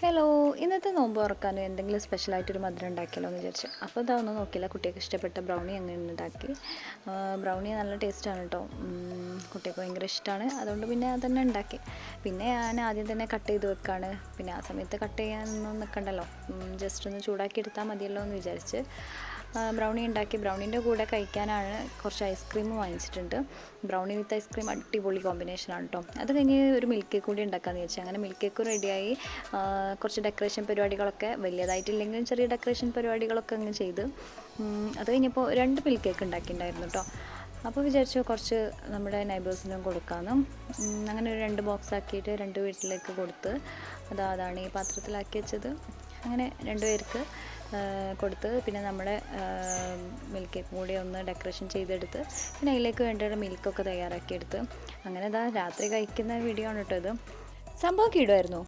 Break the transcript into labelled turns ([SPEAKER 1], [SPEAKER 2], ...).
[SPEAKER 1] Hello ഇന്നത്തെ നോമ്പ് തുറക്കാനും എന്തെങ്കിലും സ്പെഷ്യലായിട്ടൊരു മധുരം ഉണ്ടാക്കിയാലോ എന്ന് വിചാരിച്ചു. അപ്പോൾ ഇതാ നോക്കിയില്ല കുട്ടികൾക്ക് ഇഷ്ടപ്പെട്ട ബ്രൗണി അങ്ങനെ ഉണ്ടാക്കി. ബ്രൗണി നല്ല ടേസ്റ്റാണ് കേട്ടോ കുട്ടികൾക്ക് ഭയങ്കര ഇഷ്ടമാണ് അതുകൊണ്ട് പിന്നെ അതന്നെ ഉണ്ടാക്കി. പിന്നെ ഞാൻ ആദ്യം തന്നെ കട്ട് ചെയ്ത് വെക്കാണ്. പിന്നെ ആ സമയത്ത് കട്ട് ചെയ്യാനൊന്നും നിൽക്കണ്ടല്ലോ ജസ്റ്റ് ഒന്ന് ചൂടാക്കി എടുത്താൽ മതിയല്ലോ എന്ന് വിചാരിച്ച്. ബ്രൗണി ഉണ്ടാക്കി. ബ്രൗണീന്റെ കൂടെ കഴിക്കാനാണ് കുറച്ച് ഐസ്ക്രീം വാങ്ങിച്ചിട്ടുണ്ട്. ബ്രൗണി വിത്ത് ഐസ്ക്രീം അടിപൊളി കോമ്പിനേഷനാണ് കേട്ടോ അത് കഴിഞ്ഞ് ഒരു മിൽക്ക് കേക്ക് കൂടി ഉണ്ടാക്കാമെന്ന് വെച്ചാൽ അങ്ങനെ മിൽക്ക് കേക്ക് റെഡിയായി കുറച്ച് ഡെക്കറേഷൻ പരിപാടികളൊക്കെ വലിയതായിട്ടില്ലെങ്കിലും ചെറിയ ഡെക്കറേഷൻ പരിപാടികളൊക്കെ അങ്ങ് ചെയ്ത്. അത് കഴിഞ്ഞപ്പോൾ രണ്ട് മിൽക്ക് കേക്ക് ഉണ്ടാക്കിയിട്ടുണ്ടായിരുന്നു കേട്ടോ അപ്പോൾ വിചാരിച്ചു കുറച്ച് നമ്മുടെ നൈബേഴ്സിനും കൊടുക്കാമെന്നും അങ്ങനെ ഒരു രണ്ട് ബോക്സ് ആക്കിയിട്ട് രണ്ട് വീട്ടിലേക്ക് കൊടുത്ത്. അതാ അതാണ് ഈ പാത്രത്തിലാക്കി വെച്ചത്. അങ്ങനെ രണ്ട് പേർക്ക് ആ, കൊടുത്ത് പിന്നെ നമ്മുടെ മിൽക്ക് കേക്ക് കൂടി ഒന്ന് ഡെക്കറേഷൻ ചെയ്തെടുത്ത് പിന്നെ അതിലേക്ക് വേണ്ട മിൽക്കൊക്കെ തയ്യാറാക്കിയെടുത്ത്. അങ്ങനെ ഇതാ രാത്രി കഴിക്കുന്ന വീഡിയോ ആണ് കേട്ടോ ഇത്. സംഭവം കീടുമായിരുന്നു